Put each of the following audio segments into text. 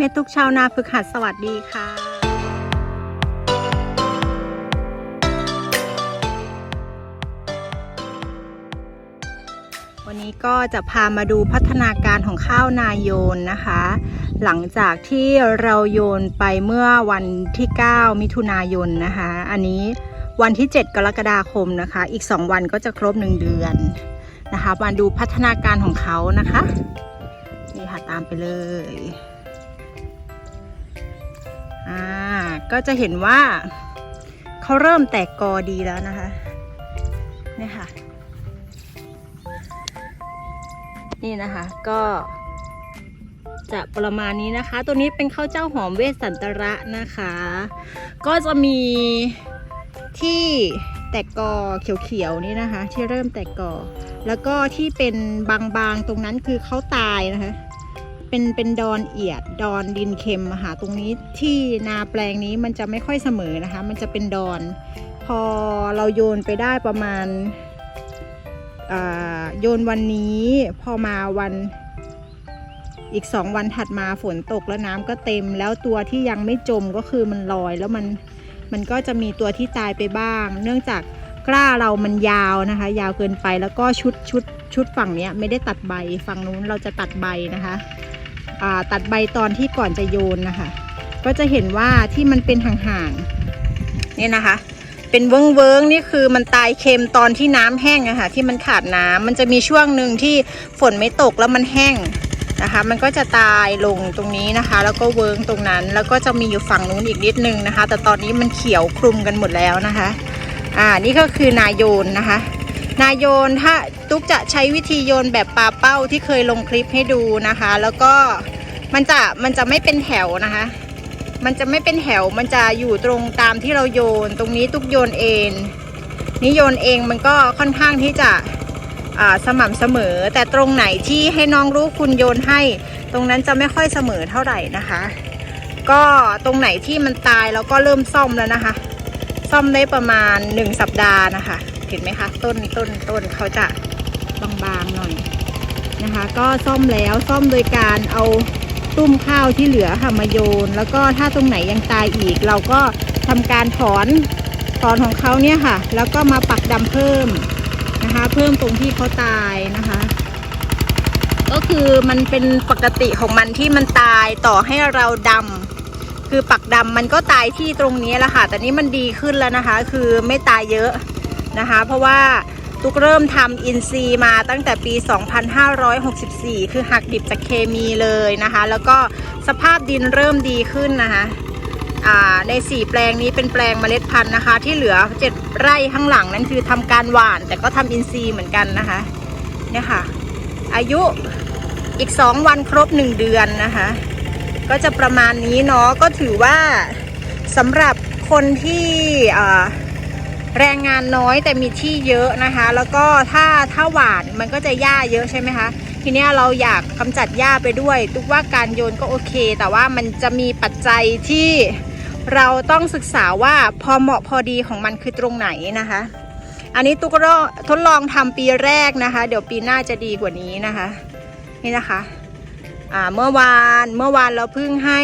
เมตุกชาวนาฝึกหัดสวัสดีค่ะ วันนี้ก็จะพามาดูพัฒนาการของข้าวนาโยนนะคะ หลังจากที่เราโยนไปเมื่อวันที่ 9 มิถุนายนนะคะ อันนี้วันที่ 7 กรกฎาคมนะคะ อีก 2 วันก็จะครบ 1 เดือนนะคะ มาดูพัฒนาการของเขานะคะ นี่ค่ะตามไปเลย อ่าก็จะเห็นว่าเขาเริ่มแตกกอดีแล้วนะคะนี่ค่ะ นี่นะคะก็จะประมาณนี้นะคะ ตัวนี้เป็นข้าวเจ้าหอมเวสสันตระนะคะ ก็จะมีที่แตกกอเขียวๆนี่นะคะ ที่เริ่มแตกกอ แล้วก็ที่เป็นบางๆตรงนั้นคือเขาตายนะคะ เป็นเป็นดอนเอียดดอนดินเค็มค่ะตรงนี้ที่นาแปลงนี้มันจะไม่ค่อยเสมอนะคะ มันจะเป็นดอน พอเราโยนไปได้ประมาณอ่าโยนวันนี้พอมาวันอีกสองวันถัดมาฝนตกแล้วน้ำก็เต็ม แล้วตัวที่ยังไม่จมก็คือมันลอยแล้วมันมันก็จะมีตัวที่ตายไปบ้าง เนื่องจากกล้าเรามันยาวนะคะ ยาวเกินไปแล้วก็ชุดชุดชุดฝั่งนี้ไม่ได้ตัดใบฝั่งนู้นเราจะตัดใบนะคะ ตัดใบตอนที่ก่อนจะโยนนะคะ ก็จะเห็นว่าที่มันเป็นห่างๆนี่นะคะ เป็นเวิ้งเวิงนี่คือมันตายเค็มตอนที่น้ำแห้งอะค่ะที่มันขาดน้ำมันจะมีช่วงหนึ่งที่ฝนไม่ตกแล้วมันแห้งนะคะ มันก็จะตายลงตรงนี้นะคะ แล้วก็เวิ้งตรงนั้น แล้วก็จะมีอยู่ฝั่งนู้นอีกนิดนึงนะคะ แต่ตอนนี้มันเขียวคลุมกันหมดแล้วนะคะ อ่านี่ก็คือนายโยนนะคะ นายโยนถ้า ตุ๊กจะใช้วิธีโยนแบบปลาเป้าที่เคยลงคลิปให้ดูนะคะ แล้วก็มันจะมันจะไม่เป็นแถวนะคะ มันจะไม่เป็นแถวมันจะอยู่ตรงตามที่เราโยน ตรงนี้ตุกโยนเองนี่โยนเองมันก็ค่อนข้างที่จะสม่ำเสมอ แต่ตรงไหนที่ให้น้องรู้คุณโยนให้ ตรงนั้นจะไม่ค่อยเสมอเท่าไหร่นะคะ ก็ตรงไหนที่มันตายแล้วก็เริ่มซ่อมแล้วนะคะ ซ่อมได้ประมาณ 1 สัปดาห์นะคะเห็นไหมคะ ต้นต้นต้นเขาจะ บางๆหน่อยนะคะ ก็ซ่อมแล้วซ่อมโดยการเอาตุ้มข้าวที่เหลือค่ะมาโยน แล้วก็ถ้าตรงไหนยังตายอีก เราก็ทำการถอนถอนของเขาเนี่ยค่ะ แล้วก็มาปักดำเพิ่มนะคะ เพิ่มตรงที่เขาตายนะคะ ก็คือมันเป็นปกติของมันที่มันตายต่อให้เราดำคือปักดำมันก็ตายที่ตรงนี้แหละค่ะ แต่นี้มันดีขึ้นแล้วนะคะ คือไม่ตายเยอะนะคะ เพราะว่า ตุกเริ่มทำอินซีมาตั้งแต่ปี 2564 คือหักดิบจากเคมีเลยนะคะ แล้วก็สภาพดินเริ่มดีขึ้นนะคะใน 4 แปลงนี้เป็นแปลงเมล็ดพันธุ์นะคะ ที่เหลือ 7 ไร่ข้างหลังนั่นคือทำการหว่าน แต่ก็ทำอินซีย์เหมือนกันนะคะเนี่ยค่ะ อายุอีก 2 วันครบ 1 เดือนนะคะ ก็จะประมาณนี้เนาะก็ถือว่าสำหรับคนที่ แรงงานน้อยแต่มีที่เยอะนะคะ แล้วก็ถ้าถ้าหวานมันก็จะหญ้าเยอะใช่ไหมคะ ทีนี้เราอยากกำจัดหญ้าไปด้วยทุกว่าการโยนก็โอเค แต่ว่ามันจะมีปัจจัยที่เราต้องศึกษาว่าพอเหมาะพอดีของมันคือตรงไหนนะคะ อันนี้ตุ๊กก็ทดลองทำปีแรกนะคะ เดี๋ยวปีหน้าจะดีกว่านี้นะคะ นี่นะคะ อ่าเมื่อวานเมื่อวานเราเพิ่งให้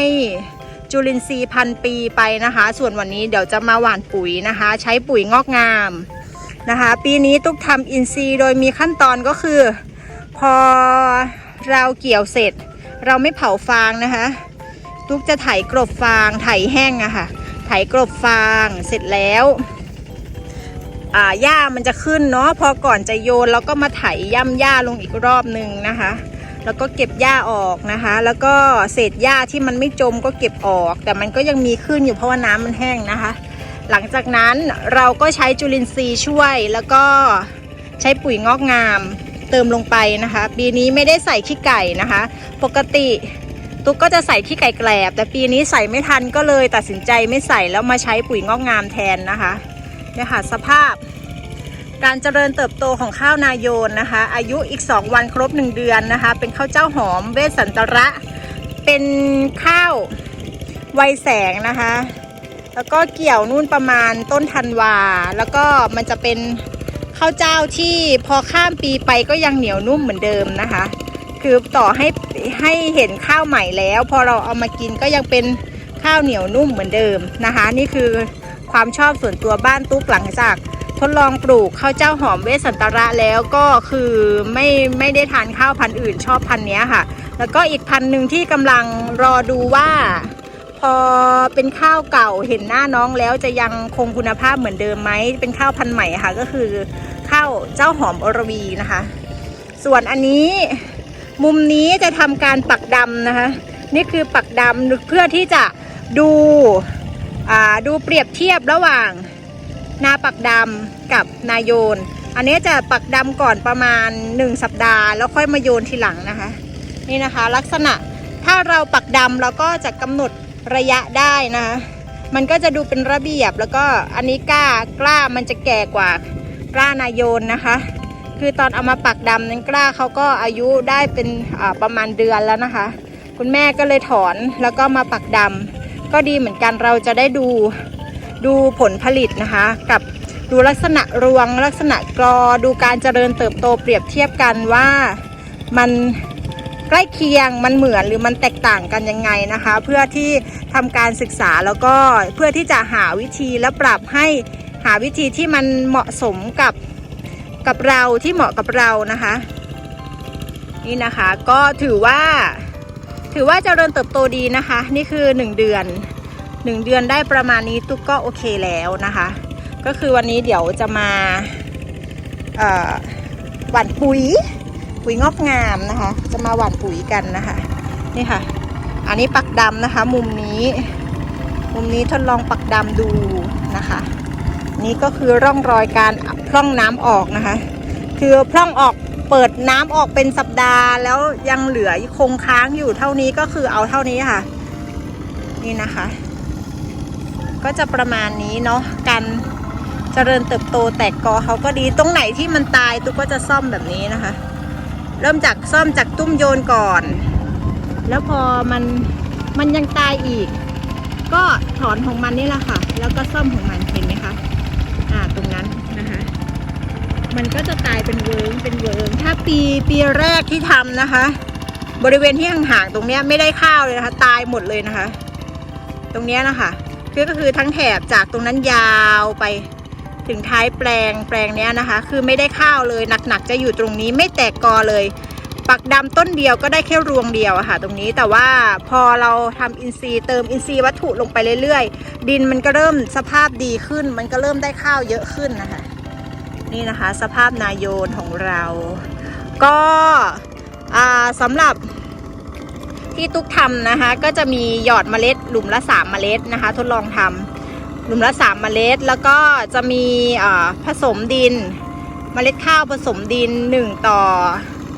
จุลินทรีย์พันปีไปนะคะ ส่วนวันนี้เดี๋ยวจะมาหว่านปุ๋ยนะคะ ใช้ปุ๋ยงอกงามนะคะ ปีนี้ตุ๊กทำอินทรีย์โดยมีขั้นตอนก็คือ พอเราเกี่ยวเสร็จ เราไม่เผาฟางนะคะ ตุ๊กจะไถกรบฟางไถแห้งอะค่ะไถกรบฟางเสร็จแล้วอ่าหญ้ามันจะขึ้นเนาะพอก่อนจะโยนเราก็มาไถย่ำหญ้าลงอีกรอบหนึ่งนะคะ แล้วก็เก็บหญ้าออกนะคะ แล้วก็เศษหญ้าที่มันไม่จมก็เก็บออก แต่มันก็ยังมีขึ้นอยู่เพราะว่าน้ำมันแห้งนะคะ หลังจากนั้นเราก็ใช้จุลินทรีย์ช่วย แล้วก็ใช้ปุ๋ยงอกงามเติมลงไปนะคะ ปีนี้ไม่ได้ใส่ขี้ไก่นะคะ ปกติตุ๊กก็จะใส่ขี้ไก่แกลบ แต่ปีนี้ใส่ไม่ทันก็เลยตัดสินใจไม่ใส่แล้วมาใช้ปุ๋ยงอกงามแทนนะคะเนี่ยค่ะสภาพ การเจริญเติบโตของข้าวนายโยนนะคะ อายุอีก 2 วันครบ 1 เดือนนะคะ เป็นข้าวเจ้าหอมเวสสันตระ เป็นข้าวไวยแสงนะคะ แล้วก็เกี่ยวนู่นประมาณต้นธันวา แล้วก็มันจะเป็นข้าวเจ้าที่พอข้ามปีไปก็ยังเหนียวนุ่มเหมือนเดิมนะคะ คือต่อให้ให้เห็นข้าวใหม่แล้ว พอเราเอามากินก็ยังเป็นข้าวเหนียวนุ่มเหมือนเดิมนะคะ นี่คือความชอบส่วนตัวบ้านตุ๊กหลังจาก ทดลองปลูกข้าวเจ้าหอมเวสสันตระแล้วก็คือไม่ไม่ได้ทานข้าวพันธุ์อื่นชอบพันธุ์นี้ค่ะ แล้วก็อีกพันธุ์หนึ่งที่กำลังรอดูว่า พอเป็นข้าวเก่าเห็นหน้าน้องแล้วจะยังคงคุณภาพเหมือนเดิมไหมเป็นข้าวพันธุ์ใหม่ค่ะ ก็คือข้าวเจ้าหอมอรวีนะคะ ส่วนอันนี้มุมนี้จะทำการปักดำนะคะ นี่คือปักดำเพื่อที่จะดูอ่าดูเปรียบเทียบระหว่าง นาปักดำกับนาโยน อันนี้จะปักดำก่อนประมาณ 1 สัปดาห์ แล้วค่อยมาโยนทีหลังนะคะ นี่นะคะลักษณะถ้าเราปักดำเราก็จะกำหนดระยะได้นะคะมันก็จะดูเป็นระเบียบแล้วก็อันนี้กล้ากล้ามันจะแก่กว่ากล้านายโยนนะคะ คือตอนเอามาปักดำนั้นกล้าเขาก็อายุได้เป็นประมาณเดือนแล้วนะคะ คุณแม่ก็เลยถอนแล้วก็มาปักดำก็ดีเหมือนกันเราจะได้ดู ดูผลผลิตนะคะ กับดูลักษณะรวงลักษณะกรอดูการเจริญเติบโตเปรียบเทียบกันว่ามันใกล้เคียงมันเหมือนหรือมันแตกต่างกันยังไงนะคะ เพื่อที่ทำการศึกษาแล้วก็เพื่อที่จะหาวิธีและปรับให้หาวิธีที่มันเหมาะสมกับกับเราที่เหมาะกับเรานะคะ นี่นะคะก็ถือว่า ถือว่าเจริญเติบโตดีนะคะ นี่คือ 1 เดือน 1เดือนได้ประมาณนี้ตุ๊กก็โอเคแล้วนะคะ ก็คือวันนี้เดี๋ยวจะมาหว่านปุ๋ยปุ๋ยงอกงามนะคะ จะมาหว่านปุ๋ยกันนะคะนี่ค่ะ อันนี้ปักดำนะคะ มุมนี้ มุมนี้ทดลองปักดำดูนะคะ นี่ก็คือร่องรอยการพร่องน้ำออกนะคะ คือพร่องออกเปิดน้ำออกเป็นสัปดาห์แล้วยังเหลือคงค้างอยู่เท่านี้ก็คือเอาเท่านี้ค่ะ นี่นะคะ ก็จะประมาณนี้เนาะการเจริญเติบโตแตกกอเขาก็ดีตรงไหนที่มันตายตุ๊กก็จะซ่อมแบบนี้นะคะ เริ่มจากซ่อมจากตุ้มโยนก่อน แล้วพอมันมันยังตายอีก ก็ถอนของมันนี่แหละค่ะ แล้วก็ซ่อมของมันเห็นไหมคะอ่าตรงนั้นนะคะ มันก็จะตายเป็นเวิร์งเป็นเวิร์งถ้าปีปีแรกที่ทำนะคะ บริเวณที่ห่างๆตรงเนี้ยไม่ได้ข้าวเลยนะคะ ตายหมดเลยนะคะ ตรงเนี้ยนะคะ ก็คือทั้งแถบจากตรงนั้นยาวไปถึงท้ายแปลงแปลงนี้นะคะ คือไม่ได้ข้าวเลยหนักๆ จะอยู่ตรงนี้ไม่แตกกอเลย ปักดำต้นเดียวก็ได้แค่รวงเดียวอะค่ะ ตรงนี้แต่ว่าพอเราทำอินทรีย์เติมอินทรีย์วัตถุลงไปเรื่อยๆ ดินมันก็เริ่มสภาพดีขึ้น มันก็เริ่มได้ข้าวเยอะขึ้นนะคะ นี่นะคะ สภาพนายโยนของเรา ก็สำหรับ ที่ตุ๊กทำนะคะ ก็จะมีหยอดเมล็ดหลุมละ 3 เมล็ดนะคะ ทดลองทำหลุมละ 3 เมล็ด แล้วก็จะมีผสมดิน เมล็ดข้าวผสมดิน 1 ต่อ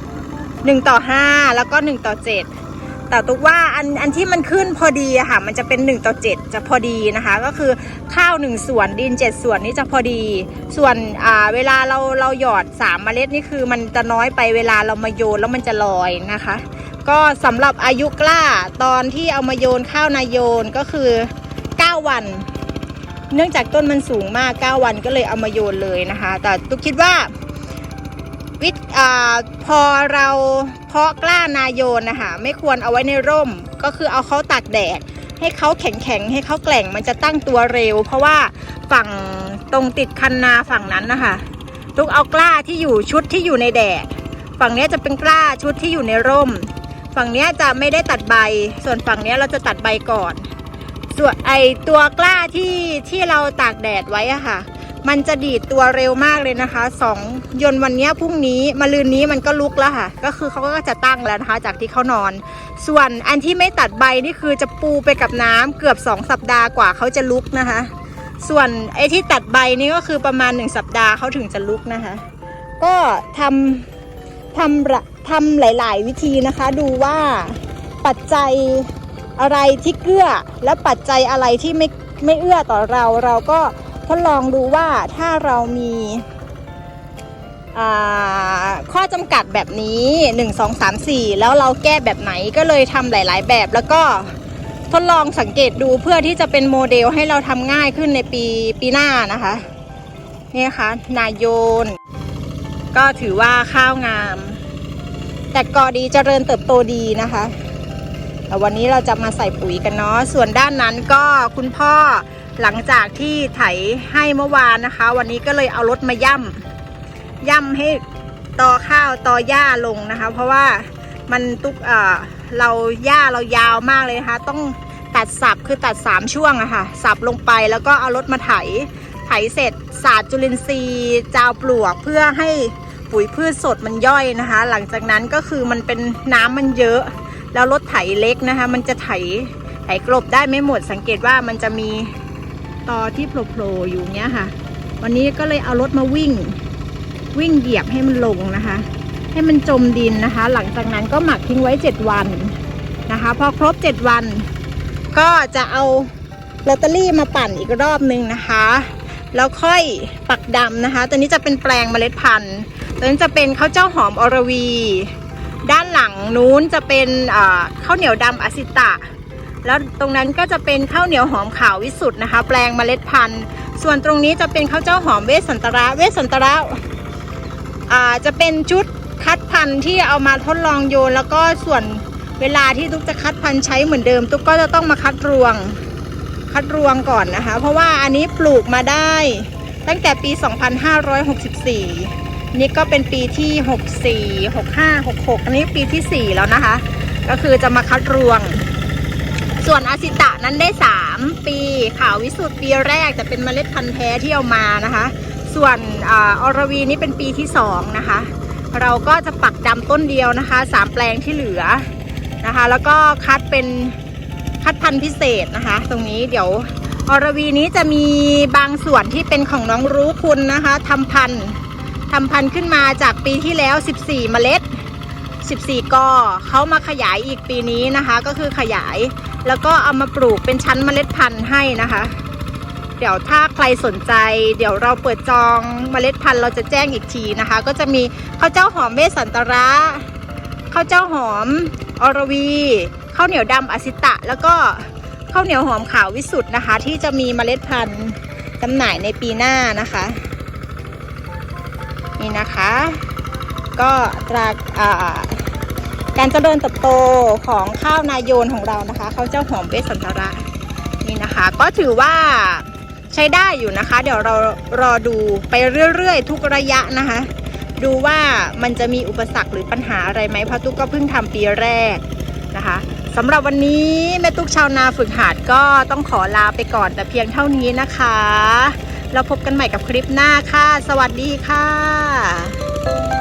1 ต่อ 5 แล้วก็ 1 ต่อ 7 แต่ตุ๊กว่าอันอันที่มันขึ้นพอดีอะค่ะ มันจะเป็น 1 ต่อ 7 จะพอดีนะคะ ก็คือข้าว 1 ส่วนดิน 7 ส่วนนี่จะพอดี ส่วนเวลาเราเราหยอด 3 เมล็ดนี่คือมันจะน้อยไปเวลาเรามาโยนแล้วมันจะลอยนะคะ ก็สำหรับอายุกล้าตอนที่เอามาโยนข้าวนายโยนก็คือ 9 วัน เนื่องจากต้นมันสูงมาก 9 วันก็เลยเอามาโยนเลยนะคะ แต่ตุ๊กคิดว่าวิธอ่าพอเราเพาะกล้านาโยนนะคะไม่ควรเอาไว้ในร่ม ก็คือเอาเขาตากแดด ให้เขาแข็งๆให้เขาแกร่งมันจะตั้งตัวเร็ว เพราะว่าฝั่งตรงติดคันนาฝั่งนั้นนะคะทุกเอากล้าที่อยู่ชุดที่อยู่ในแดด ฝั่งนี้จะเป็นกล้าชุดที่อยู่ในร่ม ฝั่งเนี้ยจะไม่ได้ตัดใบ ส่วนฝั่งเนี้ยเราจะตัดใบก่อน ส่วนไอตัวกล้าที่ที่เราตากแดดไว้อะค่ะ มันจะดีดตัวเร็วมากเลยนะคะสองยนวันเนี้ยพรุ่งนี้มาลืนนี้มันก็ลุกแล้วค่ะ ก็คือเขาก็จะตั้งแล้วนะคะ จากที่เขานอน ส่วนอันที่ไม่ตัดใบนี่คือจะปูไปกับน้ำเกือบ 2 สัปดาห์กว่าเขาจะลุกนะคะ ส่วนไอที่ตัดใบนี่ก็คือประมาณ 1 สัปดาห์เขาถึงจะลุกนะคะ ก็ทำ ทำทำหลาย ๆ วิธีนะคะดูว่าปัจจัยอะไรที่เกื้อและปัจจัยอะไรที่ไม่ไม่เอื้อต่อเรา เราก็ทดลองดูว่าถ้าเรามีข้อจำกัดแบบนี้ 1 2 3 4 แล้วเราแก้แบบไหนก็เลยทำหลาย ๆ แบบแล้วก็ทดลองสังเกตดูเพื่อที่จะเป็นโมเดลให้เราทำง่ายขึ้นในปีปีหน้านะคะ นี่นะคะนายโยน ก็ถือว่าข้าวงาม แต่กอดีเจริญเติบโตดีนะคะแต่วันนี้เราจะมาใส่ปุ๋ยกันเนาะส่วนด้านนั้นก็คุณพ่อหลังจากที่ไถให้เมื่อวานนะคะ วันนี้ก็เลยเอารถมาย่ำย่ำให้ตอข้าวตอหญ้าลงนะคะ เพราะว่ามันตุกเอ่อเราหญ้าเรายาวมากเลยนะคะ ต้องตัดสับคือตัดสามช่วงอะค่ะสับลงไปแล้วก็เอารถมาไถ ไถเสร็จสาดจุลินทรีย์จาวปลวกเพื่อให้ ปุ๋ยพืชสดมันย่อยนะคะ หลังจากนั้นก็คือมันเป็นน้ำมันเยอะ แล้วรถไถเล็กนะคะ มันจะไถไถกลบได้ไม่หมดสังเกตว่ามันจะมีตอที่โผล่ๆอยู่เนี้ยค่ะ วันนี้ก็เลยเอารถมาวิ่ง วิ่งเหยียบให้มันลงนะคะ ให้มันจมดินนะคะ หลังจากนั้นก็หมักทิ้งไว้ 7 วันนะคะ พอครบ 7 วัน ก็จะเอาลอตเตอรี่มาปั่นอีกรอบนึงนะคะ แล้วค่อยปักดำนะคะ ตัวนี้จะเป็นแปลงเมล็ดพันธุ์ ตัวนี้จะเป็นข้าวเจ้าหอมอรวี ด้านหลังนู้นจะเป็นข้าวเหนียวดำอสิตะ แล้วตรงนั้นก็จะเป็นข้าวเหนียวหอมขาววิสุทธ์นะคะ แปลงเมล็ดพันธุ์ ส่วนตรงนี้จะเป็นข้าวเจ้าหอมเวสสันตระ เวสสันตระจะเป็นชุดคัดพันธุ์ที่เอามาทดลองโยน แล้วก็ส่วนเวลาที่ตุ๊กจะคัดพันธุ์ใช้เหมือนเดิม ตุ๊กก็จะต้องมาคัดรวง คัดรวงก่อนนะคะ เพราะว่าอันนี้ปลูกมาได้ตั้งแต่ปี 2564 นี่ก็เป็นปีที่ 64 65 66 อันนี้ปีที่ 4 แล้วนะคะ ก็คือจะมาคัดรวง ส่วนอาสิตะนั้นได้ 3 ปีขาววิสุทธ์ปีแรกแต่เป็นเมล็ดพันธุ์แท้ที่เอามานะคะ ส่วนออรวีนี่เป็นปีที่ 2 นะคะ เราก็จะปักดำต้นเดียวนะคะ 3 แปลงที่เหลือนะคะ แล้วก็คัดเป็นคัดพันธุ์พิเศษนะคะ ตรงนี้เดี๋ยวอรวีนี้จะมีบางส่วนที่เป็นของน้องรู้คุณนะคะทำพันธุ์ ทำพันธุ์ขึ้นมาจากปีที่แล้ว 14 เมล็ด 14 กอเขามาขยายอีกปีนี้นะคะ ก็คือขยายแล้วก็เอามาปลูกเป็นชั้นเมล็ดพันธุ์ให้นะคะ เดี๋ยวถ้าใครสนใจ เดี๋ยวเราเปิดจองเมล็ดพันธุ์เราจะแจ้งอีกทีนะคะ ก็จะมีข้าวเจ้าหอมเวสสันตระข้าวเจ้าหอมอรวีข้าวเหนียวดำอสิตะ แล้วก็ข้าวเหนียวหอมขาววิสุทธ์นะคะ ที่จะมีเมล็ดพันธุ์จำหน่ายในปีหน้านะคะ นี่นะคะ ก็ตราการเจริญเติบโตของข้าวนาโยนของเรานะคะข้าวเจ้าหอมเวสสันตระนี่นะคะ ก็ถือว่าใช้ได้อยู่นะคะ เดี๋ยวเรารอดูไปเรื่อยๆ ทุกระยะนะคะ ดูว่ามันจะมีอุปสรรคหรือปัญหาอะไรไหมเพราะตุ๊กก็เพิ่งทำปีแรกนะคะสำหรับวันนี้แม่ตุ๊กชาวนาฝึกหัดก็ต้องขอลาไปก่อนแต่เพียงเท่านี้นะคะ แล้วพบกันใหม่กับคลิปหน้าค่ะ สวัสดีค่ะ